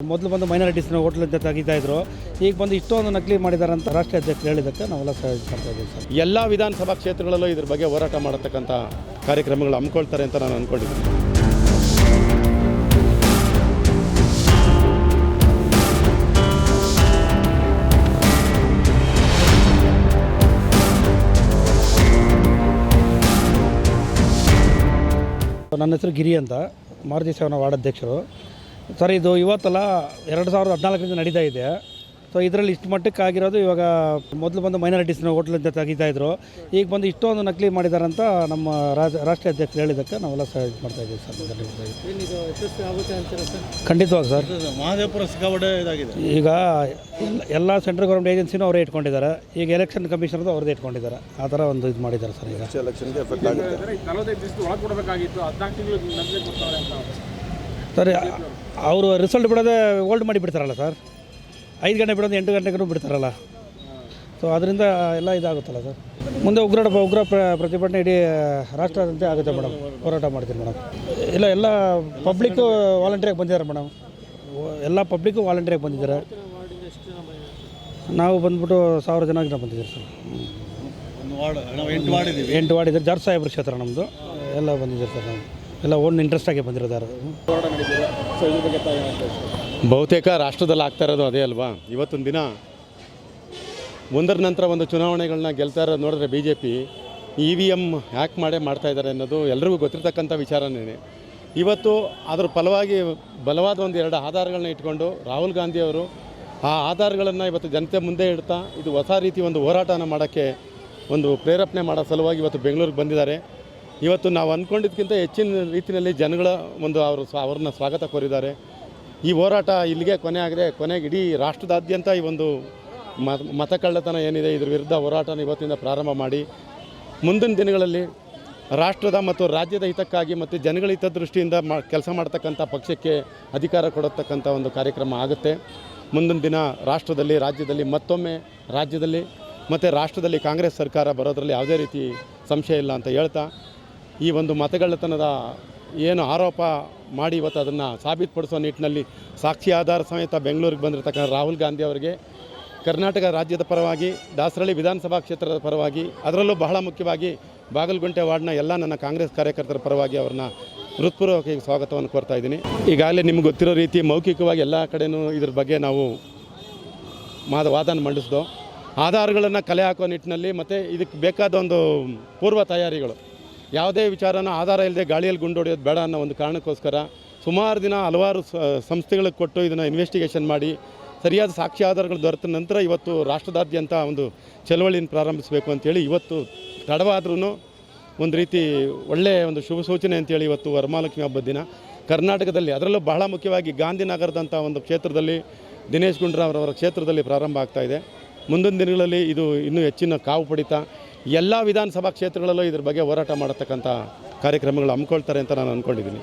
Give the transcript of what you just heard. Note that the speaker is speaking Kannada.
ಮೊದಲು ಬಂದು ಮೈನಾರಿಟೀಸ್ನ ಹೋಟ್ಲ್ ಅಂತ ತೆಗಿತಾ ಇದ್ರು. ಈಗ ಬಂದು ಇಷ್ಟೊಂದು ನಕಲಿ ಮಾಡಿದ್ದಾರೆ ಅಂತ ರಾಷ್ಟ್ರೀಯ ಅಧ್ಯಕ್ಷರು ಹೇಳಿದ್ದಕ್ಕೆ ನಾವೆಲ್ಲ ಸಹ ಇದು ಮಾಡ್ತಾ ಇದ್ದೀವಿ ಸರ್. ಎಲ್ಲ ವಿಧಾನಸಭಾ ಕ್ಷೇತ್ರಗಳಲ್ಲೂ ಇದ್ರ ಬಗ್ಗೆ ಹೋರಾಟ ಮಾಡತಕ್ಕಂಥ ಕಾರ್ಯಕ್ರಮಗಳು ಹಮ್ಮಿಕೊಳ್ತಾರೆ ಅಂತ ನಾನು ಅಂದ್ಕೊಂಡಿದ್ದೀನಿ ನನ್ನ ಹೆಸರು ಗಿರಿ ಅಂತ ಮಾರುತಿ ಸೇವನ ವಾರ್ಡಾಧ್ಯಕ್ಷರು ಸರ್ ಇದು ಇವತ್ತಲ್ಲ ಎರಡು ಸಾವಿರದ ಹದಿನಾಲ್ಕರಿಂದ ನಡೀತಾ ಇದೆ. ಸೊ ಇದರಲ್ಲಿ ಇಷ್ಟು ಮಟ್ಟಕ್ಕೆ ಆಗಿರೋದು ಇವಾಗ ಮೊದಲು ಬಂದು ಮೈನಾರಿಟೀಸ್ನ ಹೋಟ್ಲಿಂದ ಅಂತ ತೆಗಿತಾ ಇದ್ರು. ಈಗ ಬಂದು ಇಷ್ಟೊಂದು ನಕಲಿ ಮಾಡಿದಾರಂತ ಅಂತ ನಮ್ಮ ರಾಜ ರಾಷ್ಟ್ರೀಯ ಅಧ್ಯಕ್ಷರು ಹೇಳಿದ್ದಕ್ಕೆ ನಾವೆಲ್ಲ ಸಹ ಇದು ಮಾಡ್ತಾ ಇದ್ದೀವಿ ಸರ್. ಖಂಡಿತವಾಗಿ ಸರ್. ಮಹಾದೇವಪುರ ಸಿಕ್ಕಾಪಟ್ಟೆ ಇದಾಗಿದೆ. ಈಗ ಎಲ್ಲ- ಎಲ್ಲ ಸೆಂಟ್ರಲ್ ಗೌರ್ಮೆಂಟ್ ಏಜೆನ್ಸಿನೂ ಅವರೇ ಇಟ್ಕೊಂಡಿದ್ದಾರೆ. ಈಗ ಎಲೆಕ್ಷನ್ ಕಮಿಷನರ್ದು ಅವ್ರದ್ದು ಇಟ್ಕೊಂಡಿದ್ದಾರೆ. ಆ ಥರ ಒಂದು ಇದು ಮಾಡಿದ್ದಾರೆ ಸರ್ ಈಗ. ಸರ್ ಅವರು ರಿಸಲ್ಟ್ ಬಿಡೋದೇ ಓಲ್ಡ್ ಮಾಡಿ ಬಿಡ್ತಾರಲ್ಲ ಸರ್ ಐದು ಗಂಟೆ ಬಿಡೋದು ಎಂಟು ಗಂಟೆಗೂ ಬಿಡ್ತಾರಲ್ಲ. ಸೊ ಅದರಿಂದ ಎಲ್ಲ ಇದಾಗುತ್ತಲ್ಲ ಸರ್ ಮುಂದೆ ಉಗ್ರ ಉಗ್ರ ಪ್ರ- ಪ್ರತಿಭಟನೆ ಇಡೀ ರಾಷ್ಟ್ರದಂತೆ ಆಗುತ್ತೆ ಮೇಡಮ್ ಹೋರಾಟ ಮಾಡ್ತೀನಿ ಮೇಡಮ್ ಇಲ್ಲ ಎಲ್ಲ ಪಬ್ಲಿಕ್ಕು ವಾಲಂಟಿಯಾಗಿ ಬಂದಿದ್ದಾರೆ ಮೇಡಮ್ ಎಲ್ಲ ಪಬ್ಲಿಕ್ಕು ವಾಲಂಟಿಯಾಗಿ ಬಂದಿದ್ದಾರೆ. ನಾವು ಬಂದ್ಬಿಟ್ಟು ಸಾವಿರ ಜನ ಜನ ಬಂದಿದ್ದೀರಿ ಸರ್ ಎಂಟು ವಾರ್ಡ್ ಇದ್ದೀವಿ. ಎಂಟು ವಾರ್ಡ್ ಜಾರ್ ಸಾಹೇಬ್ರ ಕ್ಷೇತ್ರ ನಮ್ಮದು ಎಲ್ಲ ಬಂದಿದ್ದೀರಿ ಸರ್ ನಾವು. ಎಲ್ಲ ಓನ್ ಇಂಟ್ರೆಸ್ಟ್ ಆಗಿ ಬಂದಿರೋದು? ಬಹುತೇಕ ರಾಷ್ಟ್ರದಲ್ಲಿ ಆಗ್ತಾ ಇರೋದು ಅದೇ ಅಲ್ವಾ? ಇವತ್ತೊಂದು ದಿನ ಒಂದರ ನಂತರ ಒಂದು ಚುನಾವಣೆಗಳನ್ನ ಗೆಲ್ತಾ ಇರೋದು ನೋಡಿದ್ರೆ B J P E V M hack ಮಾಡೇ ಮಾಡ್ತಾ ಇದ್ದಾರೆ ಅನ್ನೋದು ಎಲ್ರಿಗೂ ಗೊತ್ತಿರ್ತಕ್ಕಂಥ ವಿಚಾರನೇ ಇವತ್ತು ಅದರ ಫಲವಾಗಿ ಬಲವಾದ ಒಂದು ಎರಡು ಆಧಾರಗಳನ್ನ ಇಟ್ಕೊಂಡು ರಾಹುಲ್ ಗಾಂಧಿ ಅವರು ಆ ಆಧಾರಗಳನ್ನು ಇವತ್ತು ಜನತೆ ಮುಂದೆ ಇಡ್ತಾ ಇದು ಹೊಸ ರೀತಿ ಒಂದು ಹೋರಾಟನ ಮಾಡೋಕ್ಕೆ ಒಂದು ಪ್ರೇರೇಪಣೆ ಮಾಡೋ ಸಲುವಾಗಿ ಇವತ್ತು ಬೆಂಗಳೂರಿಗೆ ಬಂದಿದ್ದಾರೆ. ಇವತ್ತು ನಾವು ಅಂದ್ಕೊಂಡಿದ್ದಕ್ಕಿಂತ ಹೆಚ್ಚಿನ ರೀತಿಯಲ್ಲಿ ಜನಗಳ ಒಂದು ಅವರು ಸ್ವ- ಅವ್ರನ್ನ ಸ್ವಾಗತ ಕೋರಿದ್ದಾರೆ. ಈ ಹೋರಾಟ ಇಲ್ಲಿಗೆ ಕೊನೆ ಆಗಿದೆ. ಕೊನೆಗೆ ಇಡೀ ರಾಷ್ಟ್ರದಾದ್ಯಂತ ಈ ಒಂದು ಮತ ಕಳ್ಳತನ ಏನಿದೆ, ಇದ್ರ ವಿರುದ್ಧ ಹೋರಾಟನ ಇವತ್ತಿಂದ ಪ್ರಾರಂಭ ಮಾಡಿ. ಮುಂದಿನ ದಿನಗಳಲ್ಲಿ ರಾಷ್ಟ್ರದ ಮತ್ತು ರಾಜ್ಯದ ಹಿತಕ್ಕಾಗಿ ಮತ್ತು ಜನಗಳ ಹಿತದೃಷ್ಟಿಯಿಂದ ಮಾ ಕೆಲಸ ಮಾಡ್ತಕ್ಕಂಥ ಪಕ್ಷಕ್ಕೆ ಅಧಿಕಾರ ಕೊಡತಕ್ಕಂಥ ಒಂದು ಕಾರ್ಯಕ್ರಮ ಆಗುತ್ತೆ. ಮುಂದಿನ ದಿನ ರಾಷ್ಟ್ರದಲ್ಲಿ, ರಾಜ್ಯದಲ್ಲಿ ಮತ್ತೊಮ್ಮೆ ರಾಜ್ಯದಲ್ಲಿ ಮತ್ತು ರಾಷ್ಟ್ರದಲ್ಲಿ ಕಾಂಗ್ರೆಸ್ ಸರ್ಕಾರ ಬರೋದರಲ್ಲಿ ಯಾವುದೇ ರೀತಿ ಸಂಶಯ ಇಲ್ಲ ಅಂತ ಹೇಳ್ತಾ ಈ ಒಂದು ಮತಗಳ್ಳತನದ ಏನು ಆರೋಪ ಮಾಡಿ ಇವತ್ತು ಅದನ್ನು ಸಾಬೀತುಪಡಿಸೋ ನಿಟ್ಟಿನಲ್ಲಿ ಸಾಕ್ಷಿ ಆಧಾರ ಸಮೇತ ಬೆಂಗಳೂರಿಗೆ ಬಂದಿರತಕ್ಕಂಥ ರಾಹುಲ್ ಗಾಂಧಿ ಅವರಿಗೆ, ಕರ್ನಾಟಕ ರಾಜ್ಯದ ಪರವಾಗಿ, ದಾಸರಳ್ಳಿ ವಿಧಾನಸಭಾ ಕ್ಷೇತ್ರದ ಪರವಾಗಿ, ಅದರಲ್ಲೂ ಬಹಳ ಮುಖ್ಯವಾಗಿ ಬಾಗಲಗುಂಟೆ ವಾರ್ಡ್ನ ಎಲ್ಲ ನನ್ನ ಕಾಂಗ್ರೆಸ್ ಕಾರ್ಯಕರ್ತರ ಪರವಾಗಿ ಅವ್ರನ್ನ ಹೃತ್ಪೂರ್ವಕ ಸ್ವಾಗತವನ್ನು ಕೋರ್ತಾ ಇದ್ದೀನಿ. ಈಗಾಗಲೇ ನಿಮ್ಗೆ ಗೊತ್ತಿರೋ ರೀತಿ ಮೌಖಿಕವಾಗಿ ಎಲ್ಲ ಕಡೆಯೂ ಇದ್ರ ಬಗ್ಗೆ ನಾವು ಮಾದ ವಾದನ ಮಂಡಿಸ್ದೋ, ಆಧಾರಗಳನ್ನು ಕಲೆ ಹಾಕೋ ನಿಟ್ಟಿನಲ್ಲಿ ಮತ್ತು ಇದಕ್ಕೆ ಬೇಕಾದ ಒಂದು ಪೂರ್ವ ತಯಾರಿಗಳು ಯಾವುದೇ ವಿಚಾರನ ಆಧಾರ ಇಲ್ಲದೆ ಗಾಳಿಯಲ್ಲಿ ಗುಂಡೊಡೆಯೋದು ಬೇಡ ಅನ್ನೋ ಒಂದು ಕಾರಣಕ್ಕೋಸ್ಕರ ಸುಮಾರು ದಿನ ಹಲವಾರು ಸಂಸ್ಥೆಗಳಿಗೆ ಕೊಟ್ಟು ಇದನ್ನು ಇನ್ವೆಸ್ಟಿಗೇಷನ್ ಮಾಡಿ ಸರಿಯಾದ ಸಾಕ್ಷಿ ಆಧಾರಗಳು ದೊರೆತ ನಂತರ ಇವತ್ತು ರಾಷ್ಟ್ರದಾದ್ಯಂತ ಒಂದು ಚಳವಳಿಯನ್ನು ಪ್ರಾರಂಭಿಸಬೇಕು ಅಂತೇಳಿ ಇವತ್ತು ತಡವಾದ್ರೂ ಒಂದು ರೀತಿ ಒಳ್ಳೆಯ ಒಂದು ಶುಭ ಸೂಚನೆ ಅಂತೇಳಿ ಇವತ್ತು ವರಮಹಾಲಕ್ಷ್ಮಿ ಹಬ್ಬದ ದಿನ. ಕರ್ನಾಟಕದಲ್ಲಿ ಅದರಲ್ಲೂ ಬಹಳ ಮುಖ್ಯವಾಗಿ ಗಾಂಧಿನಗರದಂಥ ಒಂದು ಕ್ಷೇತ್ರದಲ್ಲಿ ದಿನೇಶ್ ಗುಂಡ್ರಾವ್ರವರ ಕ್ಷೇತ್ರದಲ್ಲಿ ಪ್ರಾರಂಭ ಆಗ್ತಾಯಿದೆ ಮುಂದಿನ ದಿನಗಳಲ್ಲಿ ಇದು ಇನ್ನೂ ಹೆಚ್ಚಿನ ಕಾವು ಪಡಿತಾ ಎಲ್ಲ ವಿಧಾನಸಭಾ ಕ್ಷೇತ್ರಗಳಲ್ಲೂ ಇದ್ರ ಬಗ್ಗೆ ಹೋರಾಟ ಮಾಡತಕ್ಕಂಥ ಕಾರ್ಯಕ್ರಮಗಳು ಹಮ್ಮಿಕೊಳ್ತಾರೆ ಅಂತ ನಾನು ಅಂದ್ಕೊಂಡಿದ್ದೀನಿ